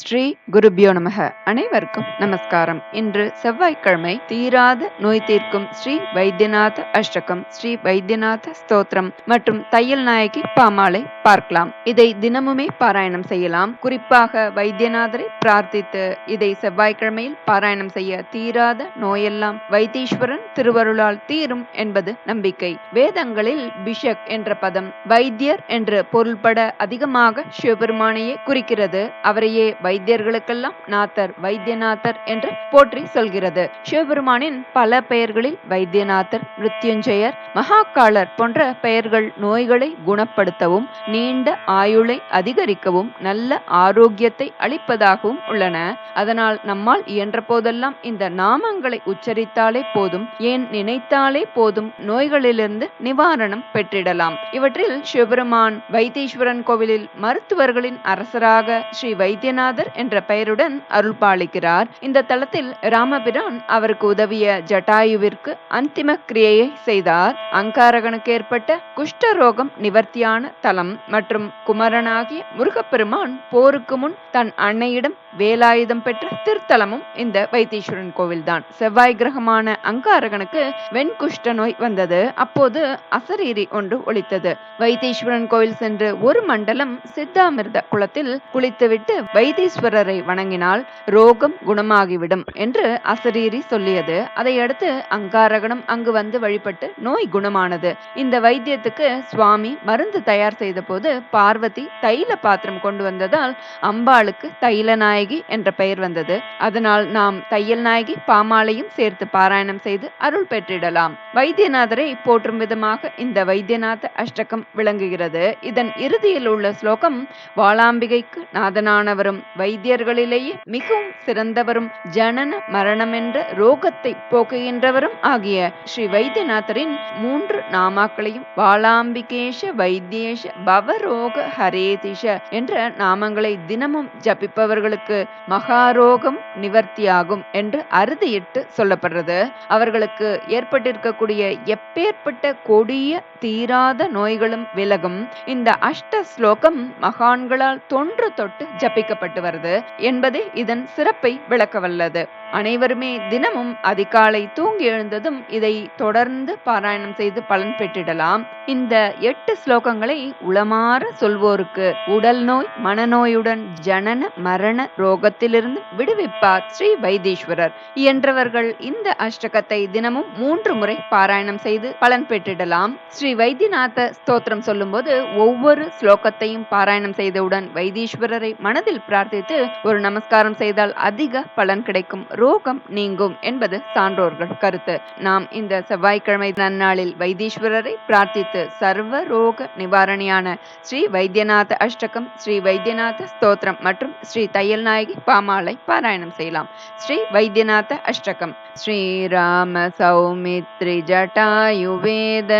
ஸ்ரீ குருபியோ நமக. அனைவருக்கும் நமஸ்காரம். இன்று செவ்வாய்க்கிழமை தீராத நோய் தீர்க்கும் ஸ்ரீ வைத்தியநாத அஷ்டகம் ஸ்ரீ வைத்தியநாத ஸ்தோத்திரம் மற்றும் தையல் நாயகி பாமாலை பார்க்கலாம். இதை தினமுமே பாராயணம் செய்யலாம். குறிப்பாக வைத்தியநாதரை பிரார்த்தித்து இதை செவ்வாய்க்கிழமையில் பாராயணம் செய்ய தீராத நோயெல்லாம் வைத்தீஸ்வரன் திருவருளால் தீரும் என்பது நம்பிக்கை. வேதங்களில் பிஷக் என்ற பதம் வைத்தியர் என்று பொருள்பட அதிகமாக சிவபெருமானையே குறிக்கிறது. அவரையே வைத்தியர்களுக்கெல்லாம் நாத்தர் வைத்தியநாதர் என்று போற்றி சொல்கிறது. சிவபெருமானின் பல பெயர்களில் வைத்தியநாதர் மிருத்யுஞ்சயர் மகாக்காலர் போன்ற பெயர்கள் நோய்களை குணப்படுத்தவும் நீண்ட ஆயுளை அதிகரிக்கவும் நல்ல ஆரோக்கியத்தை அளிப்பதாகவும் உள்ளன. அதனால் நம்மால் இயன்ற போதெல்லாம் இந்த நாமங்களை உச்சரித்தாலே போதும் ஏன் நினைத்தாலே போதும் நோய்களிலிருந்து நிவாரணம் பெற்றிடலாம். இவற்றில் சிவபெருமான் வைத்தீஸ்வரன் கோவிலில் மருத்துவர்களின் அரசராக ஸ்ரீ வைத்தியநாத ஜடாதர் என்ற பெயருடன் அருள்பாலிக்கிறார். இந்த தளத்தில் ராமபிரான் அவருக்கு உதவிய ஜட்டாயுவிற்கு அந்திம கிரியையை செய்தார். அங்காரகனுக்கு ஏற்பட்ட குஷ்டரோகம் நிவர்த்தியான தலம் மற்றும் குமரனாகிய முருகப்பெருமான் போருக்கு முன் தன் அன்னையிடம் வேலாயுதம் பெற்ற திருத்தலமும் இந்த வைத்தீஸ்வரன் கோவில்தான். செவ்வாய் கிரகமான அங்காரகனுக்கு வெண்குஷ்ட நோய் வந்தது. அப்போது அசரீரி ஒன்று ஒழித்தது வைத்தீஸ்வரன் கோவில் சென்று ஒரு மண்டலம் சித்தாமிர்த குளத்தில் குளித்துவிட்டு வைத்தீஸ்வரரை வணங்கினால் ரோகம் குணமாகிவிடும் என்று அசரீரி சொல்லியது. அதையடுத்து அங்காரகணம் அங்கு வந்து வழிபட்டு நோய் குணமானது. இந்த வைத்தியத்துக்கு சுவாமி மருந்து தயார் செய்த போது பார்வதி தைல பாத்திரம் கொண்டு வந்ததால் அம்பாளுக்கு தைல நாயகி என்ற பெயர் வந்தது. அதனால் நாம் தையல் நாயகி பாமாலையும் சேர்த்து பாராயணம் செய்து அருள் பெற்றிடலாம். வைத்தியநாதரை போற்றும் விதமாக இந்த வைத்தியநாத அஷ்டகம் விளங்குகிறது. இதன் இறுதியில் உள்ள ஸ்லோகம் வாளாம்பிகைக்கு நாதனானவரும் வைத்தியர்களிலேயே மிகவும் சிறந்தவரும் ஜனன மரணம் என்ற ரோகத்தை போக்குகின்றவரும் ஆகிய ஸ்ரீ வைத்தியநாதரின் மூன்று நாமாக்களையும் வாளாம்பிகேஷ வைத்தியேஷ பவரோக ஹரேதிஷ என்ற நாமங்களை தினமும் ஜபிப்பவர்களுக்கு மகாரோகம் நிவர்த்தியாகும் என்று அறுதியிட்டு சொல்லப்படுறது. அவர்களுக்கு ஏற்பட்டிருக்கக்கூடிய எப்பேற்பட்ட கொடிய தீராத நோய்களும் விலகும். இந்த அஷ்ட ஸ்லோகம் மகான்களால் தொன்று தொட்டு ஜபிக்கப்பட்டு வருது என்பது இதன் சிறப்பை விளக்க வல்லது அனைவருமே தினமும் அதிகாலை தூங்கி எழுந்ததும் இதை தொடர்ந்து பாராயணம் செய்து பலன் பெற்றிடலாம். இந்த எட்டு ஸ்லோகங்களை உளமாற சொல்வோருக்கு உடல் நோய் மனநோயுடன் ஜனன மரண ரோகத்திலிருந்து விடுவிப்பார் ஸ்ரீ வைத்தீஸ்வரர். என்றவர்கள் இந்த அஷ்டகத்தை தினமும் மூன்று முறை பாராயணம் செய்து பலன் பெற்றிடலாம். ஸ்ரீ வைத்தியநாத ஸ்தோத்திரம் சொல்லும்போது ஒவ்வொரு ஸ்லோகத்தையும் பாராயணம் செய்தவுடன் வைத்தீஸ்வரரை மனதில் பிரார்த்தித்து ஒரு நமஸ்காரம் செய்தால் அதிக பலன் கிடைக்கும். ரோகம் நீங்கும் என்பது சான்றோர்கள் கருத்து. நாம் இந்த செவ்வாய்க்கிழமை நன்னாளில் வைத்தீஸ்வரரை பிரார்த்தித்து சர்வ ரோக நிவாரணியான ஸ்ரீ வைத்தியநாத அஷ்டகம் ஸ்ரீ வைத்தியநாத ஸ்தோத்திரம் மற்றும் ஸ்ரீ தையல்நாயகி பாமாலை பாராயணம் செய்யலாம். ஸ்ரீ வைத்தியநாத அஷ்டகம் ஸ்ரீராம சௌமித்ரி ஜட்டாயுவேத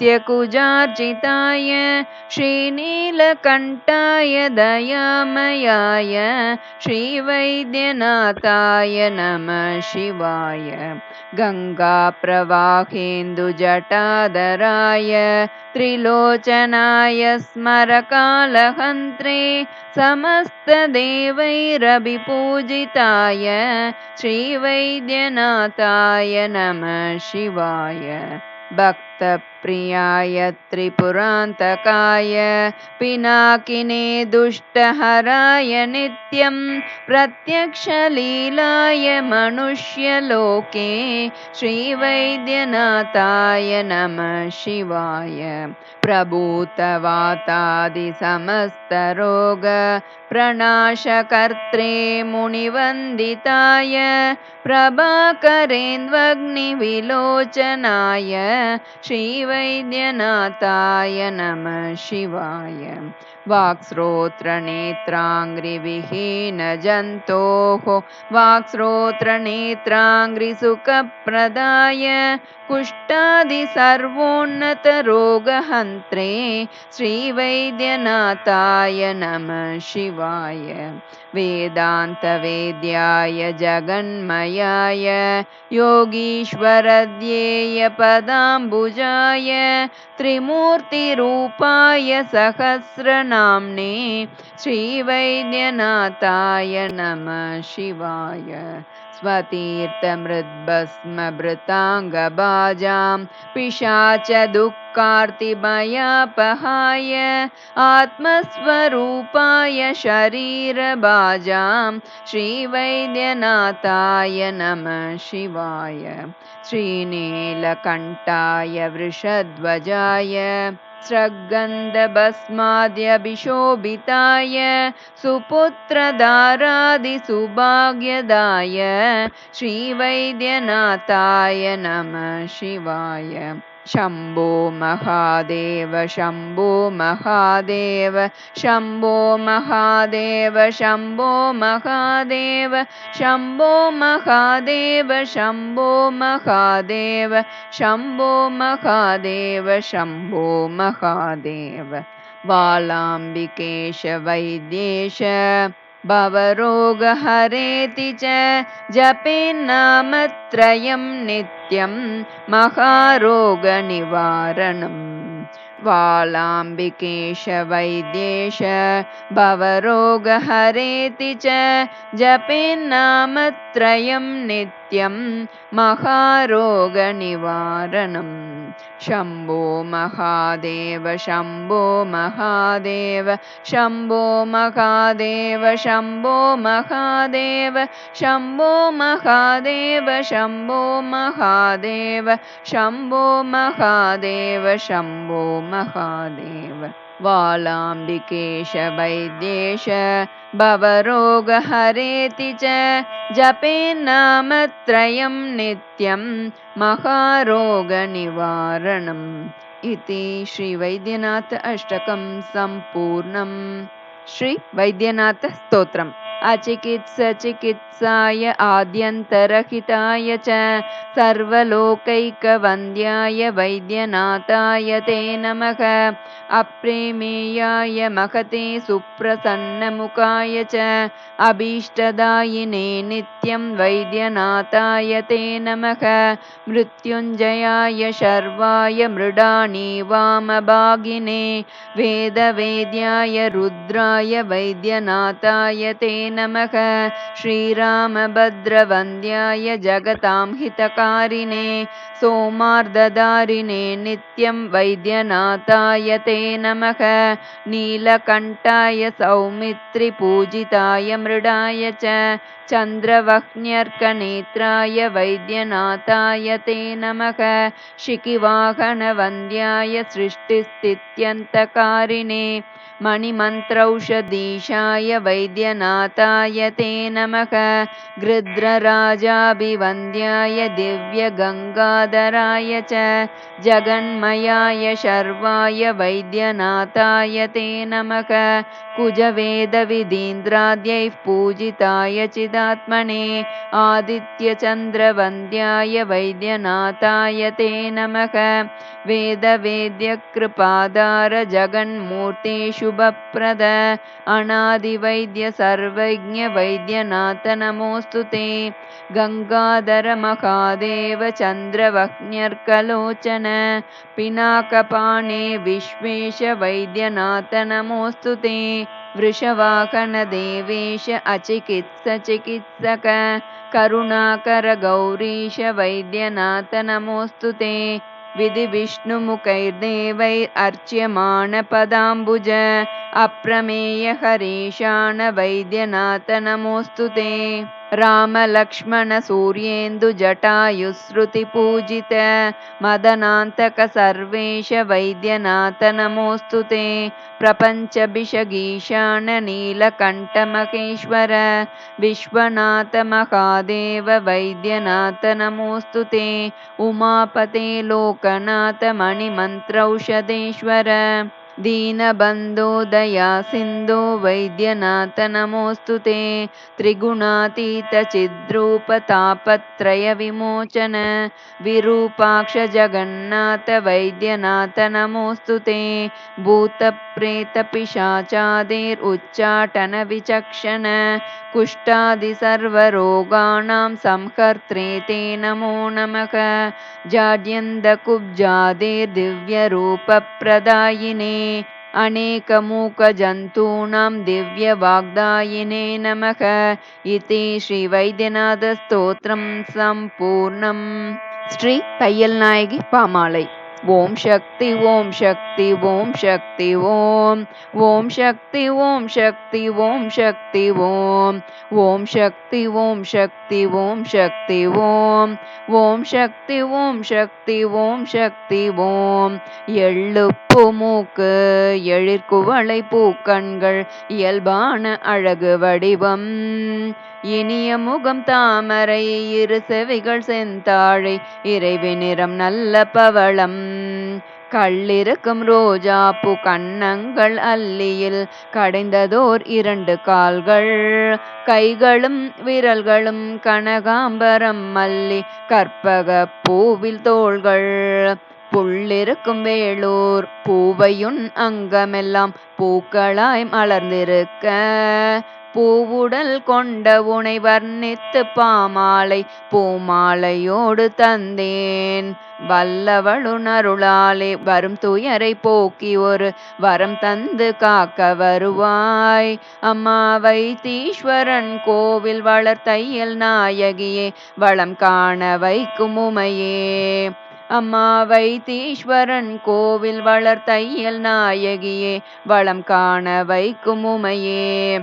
षडाननादित्यकुजार्जिताय श्रीनीलकण्ठाय दयामयाय श्रीवैद्यनाथाय नमः शिवाय गङ्गाप्रवाहेन्दुजटादराय त्रिलोचनाय स्मरकालहन्त्रे समस्तदेवैरभिपूजिताय श्रीवैद्यनाथाय नमः शिवाय भक्तप्रियाय त्रिपुरान्तकाय पिनाकिने दुष्टहराय नित्यं प्रत्यक्षलीलाय मनुष्यलोके श्रीवैद्यनाथाय नमः शिवाय। प्रभूतवातादिसमस्तरोग प्रणाशकर्त्रे मुनिवन्दिताय प्रभाकरेन्द्वग्निविलोचनाय श्रीवैद्यनाथाय नमः शिवाय वाक्स्रोत्रनेत्राङ्घ्रिविहीनजन्तोः वाक्स्रोत्रनेत्राङ्घ्रिसुखप्रदाय कुष्ठादिसर्वोन्नतरोगहन्त्रे श्रीवैद्यनाथाय नमः शिवाय। वेदान्तवेद्याय जगन्मयाय। योगीश्वरध्येयपदाम्बुजाय। त्रिमूर्तिरूपाय सहस्रन नाम्ने श्रीवैद्यनाथाय नमः शिवाय। स्वतीर्थमृद्भस्मभृताङ्गभाजां पिशाचदुःखार्तिभयापहाय आत्मस्वरूपाय शरीरभाजां श्रीवैद्यनाथाय नमः शिवाय। श्रीनीलकण्ठाय वृषध्वजाय स्रग्गन्धभस्माद्यभिशोभिताय सुपुत्रधारादिसुभाग्यदाय श्रीवैद्यनाथाय नमः शिवाय शम्भो महादेव शम्भो महादेव शम्भो महादेव शम्भो महादेव शम्भो महादेव शम्भो महादेव शम्भो महादेव शम्भो महादेव। बालाम्बिकेश वैद्येश भवरोगहरेति च जपेन्नामत्रयं नित्यं महारोगनिवारणम् वालाम्बिकेश वैद्येश भवरोगहरेति च जपेन्नामत्रयं नित्यं महारोगनिवारणम् शम्भो महादेव शम्भो महादेव शम्भो महादेव शम्भो महादेव शम्भो महादेव शम्भो महादेव शम्भो महादेव शम्भो महादेव वैद्येश भवरोगहरेति च जपेन्नामत्रयं नित्यं महारोगनिवारणम् इति श्रीवैद्यनाथ अष्टकं सम्पूर्णम् श्रीवैद्यनाथस्तोत्रम् अचिकित्सचिकित्साय आद्यन्तरहिताय च सर्वलोकैकवन्द्याय वैद्यनाथाय ते नमः। अप्रेमेयाय महते सुप्रसन्नमुखाय च अभीष्टदायिने नित्यं वैद्यनाथाय ते नमः। मृत्युञ्जयाय शर्वाय मृडानी वामभागिने वेदवेद्याय रुद्राय वैद्यनाथाय ते नमः। श्रीरामभद्रवन्द्याय जगतां हितकारिणे सोमार्दधारिणे नित्यं वैद्यनाथाय ते नमः। नीलकण्ठाय सौमित्रिपूजिताय मृडाय च चन्द्रवह्न्यर्कनेत्राय वैद्यनाथाय ते नमः। शिखिवाहनवन्द्याय सृष्टिस्थित्यन्तकारिणे मणिमन्त्रौषधीशाय वैद्यनाथाय ते नमः। गृध्रराजाभिवन्द्याय दिव्यगङ्गाधराय च। जगन्मयाय शर्वाय वैद्यनाथाय ते नमः कुजवेदविधीन्द्राद्यैः पूजिताय चिदात्मने आदित्यचन्द्रवन्द्याय वैद्यनाथाय ते नमः। वेदवेद्यकृपादार जगन्मूर्ते शुभप्रद अनादिवैद्य सर्वज्ञ वैद्यनाथ नमोऽस्तु ते। गङ्गाधर महादेव चन्द्रवह्न्यर्कलोचन पिनाकपाणे विश्वेश वैद्यनाथ नमोऽस्तु ते वृषवाहनदेवेश अचिकित्सचिकित्सक करुणाकर गौरीश वैद्यनाथ नमोऽस्तु ते। विधिविष्णुमुखैर्देवैरर्च्यमाणपदाम्बुज अप्रमेय हरीशान वैद्यनाथ नमोऽस्तु ते रामलक्ष्मणसूर्येन्दुजटायुश्रुतिपूजित मदनान्तक सर्वेश वैद्यनाथ नमोऽस्तु ते प्रपञ्चभिषगीशान नीलकण्ठमहेश्वर विश्वनाथ महादेव वैद्यनाथ नमोऽस्तु ते उमापते लोकनाथ मणिमन्त्रौषधेश्वर दीनबन्धो दया सिन्धो वैद्यनाथ नमोऽस्तु ते। त्रिगुणातीतचिद्रूपतापत्रयविमोचन। विरूपाक्ष जगन्नाथ वैद्यनाथ नमोऽस्तु ते। भूतप्रेतपिशाचादेरुच्चाटनविचक्षण। कुष्ठादिसर्वरोगाणां संहर्त्रे ते नमो नमः। जाड्यन्दकुब्जादेर्दिव्यरूपप्रदायिने अनेकमूकजन्तूनां दिव्यवाग्दायिने नमः इति श्रीवैद्यनाथस्तोत्रं सम्पूर्णम् ஸ்ரீ தையல் நாயகி பாமாலை ஓம் சக்தி ஓம் சக்தி ஓம் சக்தி ஓம் ஓம் சக்தி ஓம் சக்தி ஓம் சக்தி ஓம் ஓம் சக்தி ஓம் சக்தி ஓம் சக்தி ஓம் ஓம் சக்தி ஓம் சக்தி ஓம் சக்தி ஓம் எள்ளுப்பு மூக்கு எழிற்குவளை பூக்கண்கள் இயல்பான அழகு வடிவம் இனிய முகம் தாமரை இரு செவிகள் செந்தாழை இறைவி நிறம் நல்ல பவளம். கள்ளிருக்கும் ரோஜாப்பு கண்ணங்கள் அல்லியில் கடைந்ததோர் இரண்டு கால்கள். கைகளும் விரல்களும் கனகாம்பரம் மல்லி கற்பக பூவில் தோள்கள். புள்ளிருக்கும் வேளூர் பூவையுன் அங்கமெல்லாம் பூக்களாய் மலர்ந்திருக்க பூவுடல் கொண்ட உனை வர்ணித்து பாமாலை பூமாலையோடு தந்தேன். வல்லவளுணருளாலே வரும் துயரை போக்கி ஒரு வரம் தந்து காக்க வருவாய். அம்மா வைத்தீஸ்வரன் கோவில் வளர்த்தையல் நாயகியே வளம் காண வைக்கும் உமையே. அம்மா வைத்தீஸ்வரன் கோவில் வளர் தையல் நாயகியே வளம் காண வைக்கும் உமையே.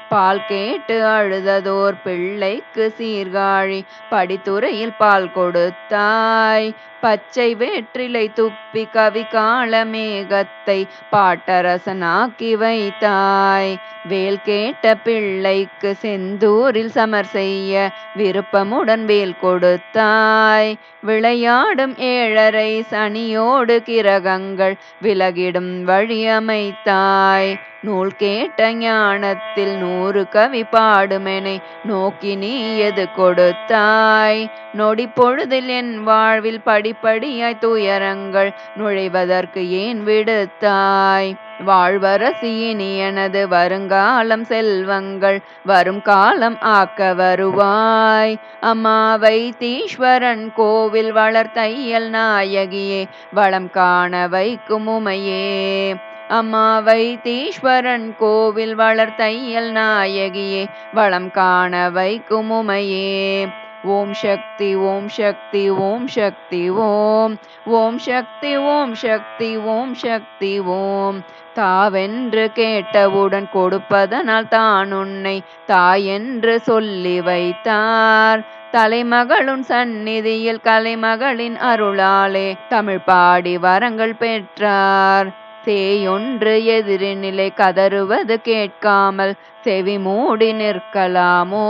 பால் கேட்டு அழுததோர் பிள்ளைக்கு சீர்காழி படித்துறையில் பால் கொடுத்தாய். பச்சை வேற்றிலை துப்பி கவி கால மேகத்தை பாட்டரசனாக்கி வைத்தாய். வேல் கேட்ட பிள்ளைக்கு செந்தூரில் சமர் செய்ய விருப்பமுடன் வேல் கொடுத்தாய். விளையாடும் ஏழரை சனியோடு கிரகங்கள் விலகிடும் வழி அமைத்தாய். நூல் கேட்ட ஞானத்தில் நூறு கவி பாடுமெனை நோக்கி நீ எது கொடுத்தாய்? நொடி பொழுதில் என் வாழ்வில் படிப்படியாய் துயரங்கள் நுழைவதற்கு ஏன் விடுத்தாய்? வாழ்வரசியினி எனது வருங்காலம் செல்வங்கள் வரும் காலம் ஆக்க வருவாய். அம்மாவை தீஸ்வரன் கோவில் வளர்த்தையல் நாயகியே வளம் காண வைக்கும் உமையே. அம்மா வைத்தீஸ்வரன் கோவில் வளர்த்தையல் நாயகியே வளம் காண வைக்கும் உமையே ஓம் சக்தி ஓம் சக்தி ஓம் சக்தி ஓம். ஓம் சக்தி ஓம் சக்தி ஓம் சக்தி ஓம். தாவென்று கேட்டவுடன் கொடுப்பதனால் தான் உன்னை தாயென்று சொல்லி வைத்தார். தலைமகளும் சந்நிதியில் கலைமகளின் அருளாலே தமிழ் பாடி வரங்கள் பெற்றார். சேயொன்று எதிரினிலை கதறுவது கேட்காமல் செவி மூடி நிற்கலாமோ?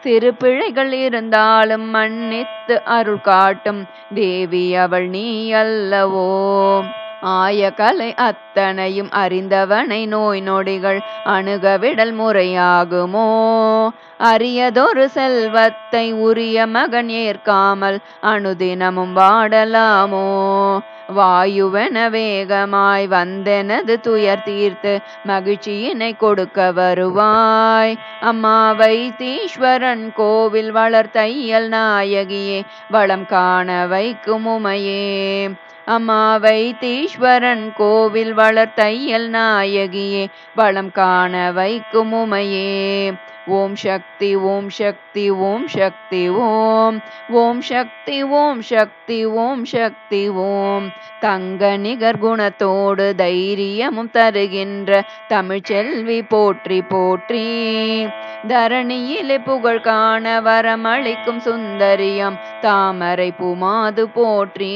சிறு பிழைகள் இருந்தாலும் மன்னித்து அருள் காட்டும் தேவி அவள் நீ அல்லவோ? ஆய கலை அத்தனையும் அறிந்தவனை நோய் நொடிகள் அணுகவிடல் முறையாகுமோ? அரியதொரு செல்வத்தை உரிய மகன் ஏற்காமல் அனுதினமும் வாடலாமோ? வாயுவென வேகமாய் வந்தெனது துயர் தீர்த்து மகிழ்ச்சியினை கொடுக்க வருவாய். அம்மா வைத்தீஸ்வரன் கோவில் வளர்த்தையல் நாயகியே வளம் காண வைக்கும் உமையே. அம்மா வைத்தீஸ்வரன் கோவில் வளர் தையல் நாயகியே வளம் காண வைக்கும் உமையே. ஓம் சக்தி ஓம் சக்தி ஓம் சக்தி ஓம். ஓம் சக்தி ஓம் சக்தி ஓம் சக்தி ஓம். தங்க நிகர்குணத்தோடு தைரியமும் தருகின்ற தமிழ்ச்செல்வி போற்றி போற்றி. தரணியிலே புகழ் காண வரமளிக்கும் சுந்தரியம் தாமரை பூமாது போற்றி.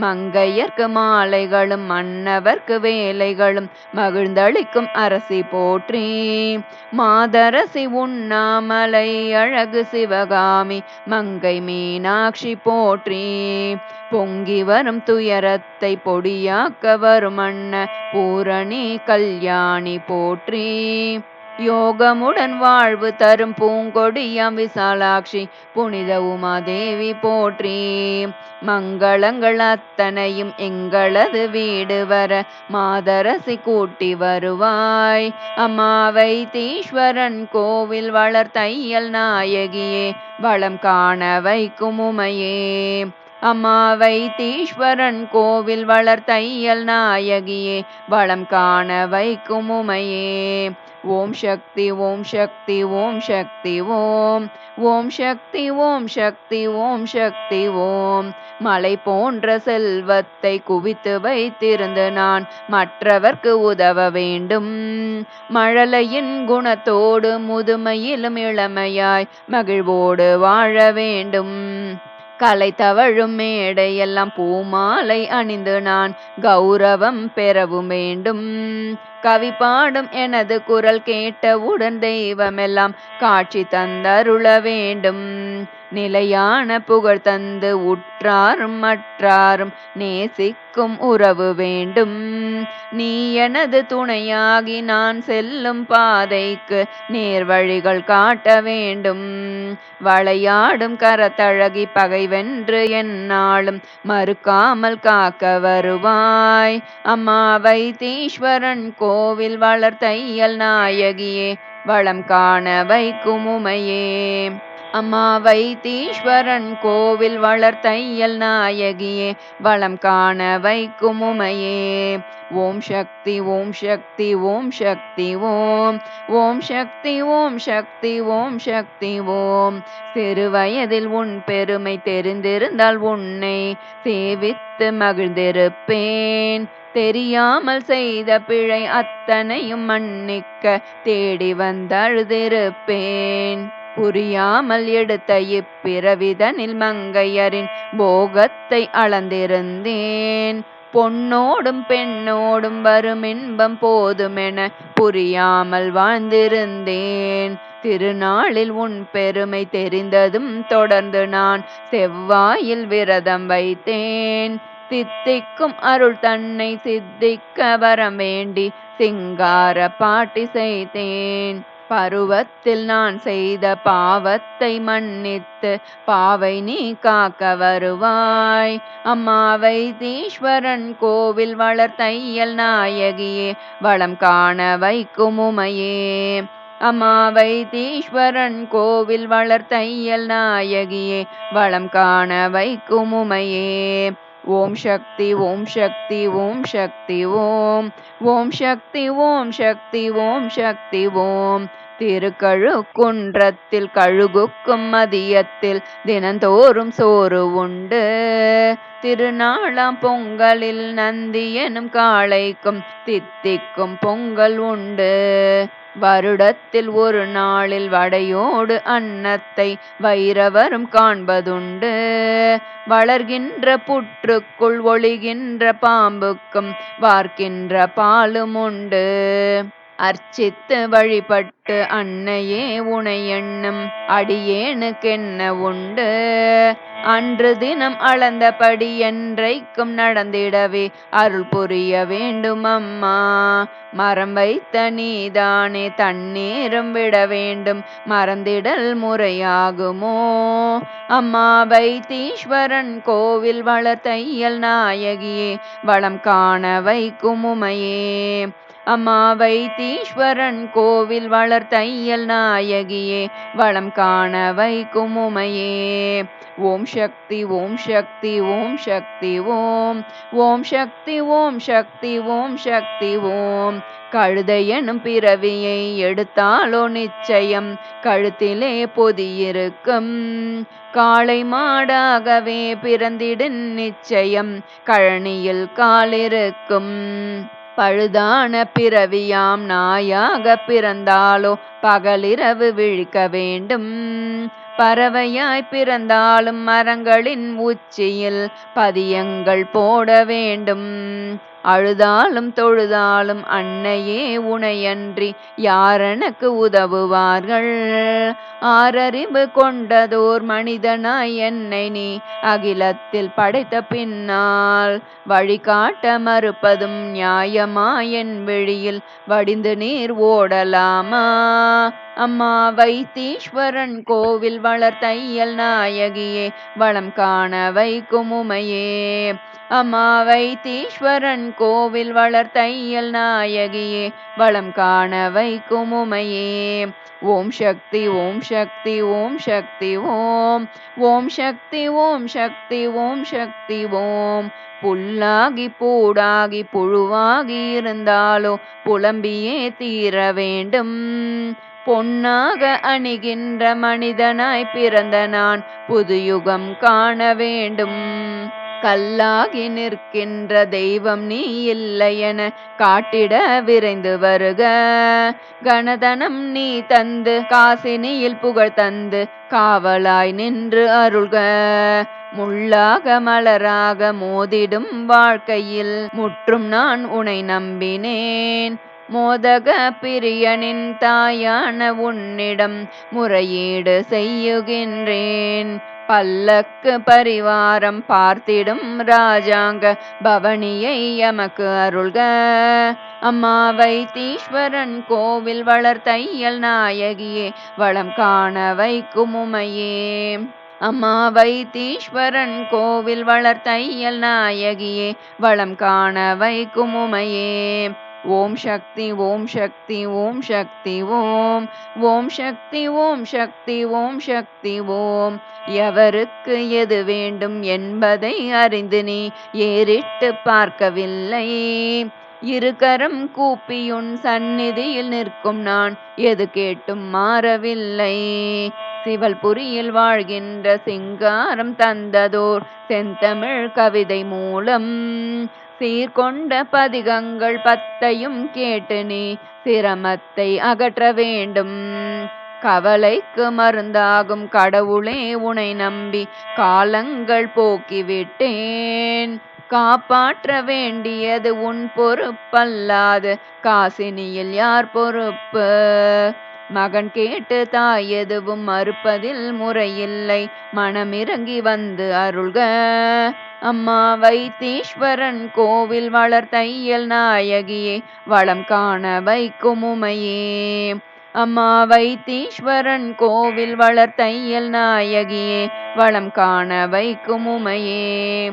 மங்கையர்க்கு மாலைகளும் மன்னவர்க்கு வேலைகளும் மகிழ்ந்தளிக்கும் அரசி போற்றி. மாதர அரசி உண்ணாமலை அழகு சிவகாமி மங்கை மீனாட்சி போற்றி. பொங்கி வரும் துயரத்தை பொடியாக்க வரும் அண்ண பூரணி கல்யாணி போற்றி. யோகமுடன் வாழ்வு தரும் பூங்கொடியாம் விசாலாட்சி புனித உமாதேவி போற்றி. மங்களங்கள் அத்தனையும் எங்களது வீடு வர மாதரசி கூட்டி வருவாய். அம்மாவை தீஸ்வரன் கோவில் வளர்த்தையல் நாயகியே வளம் காண வைக்கும் உமையே. அம்மாவை தீஸ்வரன் கோவில் வளர்த்தையல் நாயகியே வளம் காண வைக்கும் உமையே. ஓம் சக்தி ஓம் சக்தி ஓம் சக்தி ஓம். ஓம் சக்தி ஓம் சக்தி ஓம் சக்தி ஓம். மலை போன்ற செல்வத்தை குவித்து வைத்திருந்து நான் மற்றவர்க்கு உதவ வேண்டும். மழலையின் குணத்தோடு முதுமையிலும் இளமையாய் மகிழ்வோடு வாழ வேண்டும். கலை தவழும் மேடையெல்லாம் பூமாலை அணிந்து நான் கௌரவம் பெறவும் வேண்டும். கவி பாடும் எனது குரல் கேட்டவுடன் தெய்வமெல்லாம் காட்சி தந்தருள வேண்டும். நிலையான புகழ் தந்து உற்றாரும் மற்றாரும் நேசிக்கும் உறவு வேண்டும். நீ எனது துணையாகி நான் செல்லும் பாதைக்கு நேர்வழிகள் காட்ட வேண்டும். வளையாடும் கரத்தழகி பகைவென்று என்னாலும் மறுக்காமல் காக்க வருவாய். அம்மா வைத்தீஸ்வரன் கோவில் வளர்த்தையல் நாயகியே வளம் காண வைக்கும் உமையே. அம்மா வைத்தீஸ்வரன் கோவில் வளர்த்தையல் நாயகியே வளம் காண வைக்கும் உமையே. ஓம் சக்தி ஓம் சக்தி ஓம் சக்தி ஓம். ஓம் சக்தி ஓம் சக்தி ஓம் சக்தி ஓம். சிறு வயதில் உன் பெருமை தெரிந்திருந்தால் உன்னை சேவித்து மகிழ்ந்திருப்பேன். தெரியாமல் செய்த பிழை அத்தனையும் மன்னிக்க தேடி வந்தழுதிருப்பேன். புரியாமல் எடுத்த இப்பிறவிதனில் மங்கையரின் போகத்தை அளந்திருந்தேன். பொன்னோடும் பெண்ணோடும் வரும் இன்பம் போதுமென புரியாமல் வாழ்ந்திருந்தேன். திருநாளில் உன் பெருமை தெரிந்ததும் தொடர்ந்து நான் செவ்வாயில் விரதம் வைத்தேன். சித்திக்கும் அருள் தன்னை சித்திக்க வரம் வேண்டி சிங்கார பாட்டி செய்தேன். பருவத்தில் நான் செய்த பாவத்தை மன்னித்து பாவை நீ காக்க வருவாய். அம்மாவை தீஸ்வரன் கோவில் வளர்த்தையல் நாயகியே வளம் காண வைக்கும் உமையே. அம்மாவை தீஸ்வரன் கோவில் வளர்த்தையல் நாயகியே வளம் காண வைக்கும் உமையே. ஓம் சக்தி ஓம் சக்தி ஓம் சக்தி ஓம். ஓம் சக்தி ஓம் சக்தி ஓம் சக்தி ஓம். திருக்கழு குன்றத்தில் கழுகுக்கும் மதியத்தில் தினந்தோறும் சோறு உண்டு. திருநாளாம் பொங்கலில் நந்தி எனும் காளைக்கும் தித்திக்கும் பொங்கல் உண்டு. வருடத்தில் ஒரு நாளில் வடையோடு அன்னத்தை வைரவரும் காண்பதுண்டு. வளர்கின்ற புற்றுக்குள் ஒளிகின்ற பாம்புக்கும் வார்க்கின்ற பாலும் உண்டு. அர்ச்சித்து வழிபட்டு அன்னையே உனை எண்ணும் அடியேனுக்கென்ன உண்டு? அன்று தினம் அளந்தபடி என்றைக்கும் நடந்திடவே அருள் புரிய வேண்டும் அம்மா. மரம் வைத்த நீதானே தண்ணீரும் விட வேண்டும். மறந்திடல் முறையாகுமோ? அம்மா வைத்தீஸ்வரன் கோவில் வளர்த்தையல் நாயகியே வளம் காண வைக்கும் உமையே. அம்மா வைத்தீஸ்வரன் கோவில் வளர்த்தையல் நாயகியே வளம் காண வைக்கும் உமையே. ஓம் சக்தி ஓம் சக்தி ஓம் சக்தி ஓம். ஓம் சக்தி ஓம் சக்தி ஓம் சக்தி ஓம். கழுதையனும் பிறவியை எடுத்தாலோ நிச்சயம் கழுத்திலே பொதியிருக்கும் காளை மாடாகவே பிறந்திடும் நிச்சயம் கழனியில் காலிருக்கும் பழுதான பிறவியாம் நாயாக பிறந்தாலோ பகலிரவு விழிக்க வேண்டும். பறவையாய் பிறந்தாலும் மரங்களின் உச்சியில் பதியங்கள் போட வேண்டும். அழுதாலும் தொழுதாலும் அன்னையே உனையன்றி யாரனுக்கு உதவுவார்கள்? ஆறறிவு கொண்டதோர் மனிதனாய் என்னை நீ அகிலத்தில் படைத்த பின்னால் வழிகாட்ட மறுப்பதும் நியாயமா? என் வெளியில் வடிந்து நீர் ஓடலாமா? அம்மா வைத்தீஸ்வரன் கோவில் வளர் தையல் நாயகியே வளம் காண வைக்கும் உமையே. அம்மா வைத்தீஸ்வரன் கோவில் வளர்த்தையல் நாயகியே வளம் காண வைக்கும் உமையே. ஓம் சக்தி ஓம் சக்தி ஓம் சக்தி ஓம். ஓம் சக்தி ஓம் சக்தி ஓம் சக்தி ஓம். புல்லாகி பூடாகி புழுவாகி இருந்தாலோ புலம்பியே தீர வேண்டும். பொன்னாக அணிகின்ற மனிதனாய் பிறந்த நான் புதுயுகம் காண வேண்டும். கல்லாகி நிற்கின்ற தெய்வம் நீ இல்லையென காட்டிட விரைந்து வருக. கணதனம் நீ தந்து காசினியில் புகழ் தந்து காவலாய் நின்று அருள்க. முள்ளாக மலராக மோதிடும் வாழ்க்கையில் முற்றும் நான் உனை நம்பினேன். மோதக பிரியனின் தாயான உன்னிடம் முறையீடு செய்யுகின்றேன். பல்லக்கு பரிவாரம் பார்த்திடும் ராஜாங்க. பவனியை எமக்கு அருள்க. அம்மா வைத்தீஸ்வரன் கோவில் வளர்த்தையல் நாயகியே வளம் காண வைக்கும் உமையே. அம்மா வைத்தீஸ்வரன் கோவில் வளர்த்தையல் நாயகியே வளம் காண வைக்கும் உமையே. ஓம் சக்தி ஓம் சக்தி ஓம் சக்தி ஓம். ஓம் சக்தி ஓம் சக்தி ஓம் சக்தி ஓம். எவருக்கு எது வேண்டும் என்பதை அறிந்து நீ ஏறிட்டு பார்க்கவில்லை. இருகரம் கூப்பியுன் சந்நிதியில் நிற்கும் நான் எது கேட்டும் மாறவில்லை. சிவல்புரியில் வாழ்கின்ற சிங்காரம் தந்ததோர் செந்தமிழ் கவிதை மூலம் சீர்கொண்ட பதிகங்கள் பத்தையும் கேட்டு நீ சிரமத்தை அகற்ற வேண்டும். கவலைக்கு மருந்தாகும் கடவுளே உனை நம்பி காலங்கள் போக்கிவிட்டேன். காப்பாற்ற வேண்டியது உன் பொறுப்பல்லாது காசினியில் யார் பொறுப்பு? மகன் கேட்டு தாய் எதுவும் மறுப்பதில் முறையில்லை. மனமிறங்கி வந்து அருள்க. அம்மா வைத்தீஸ்வரன் கோவில் வளர் தையல் நாயகியே வளம் காண வைக்கும் உமையே. அம்மா வைத்தீஸ்வரன் கோவில் வளர் தையல் நாயகியே வளம் காண வைக்கும் உமையே.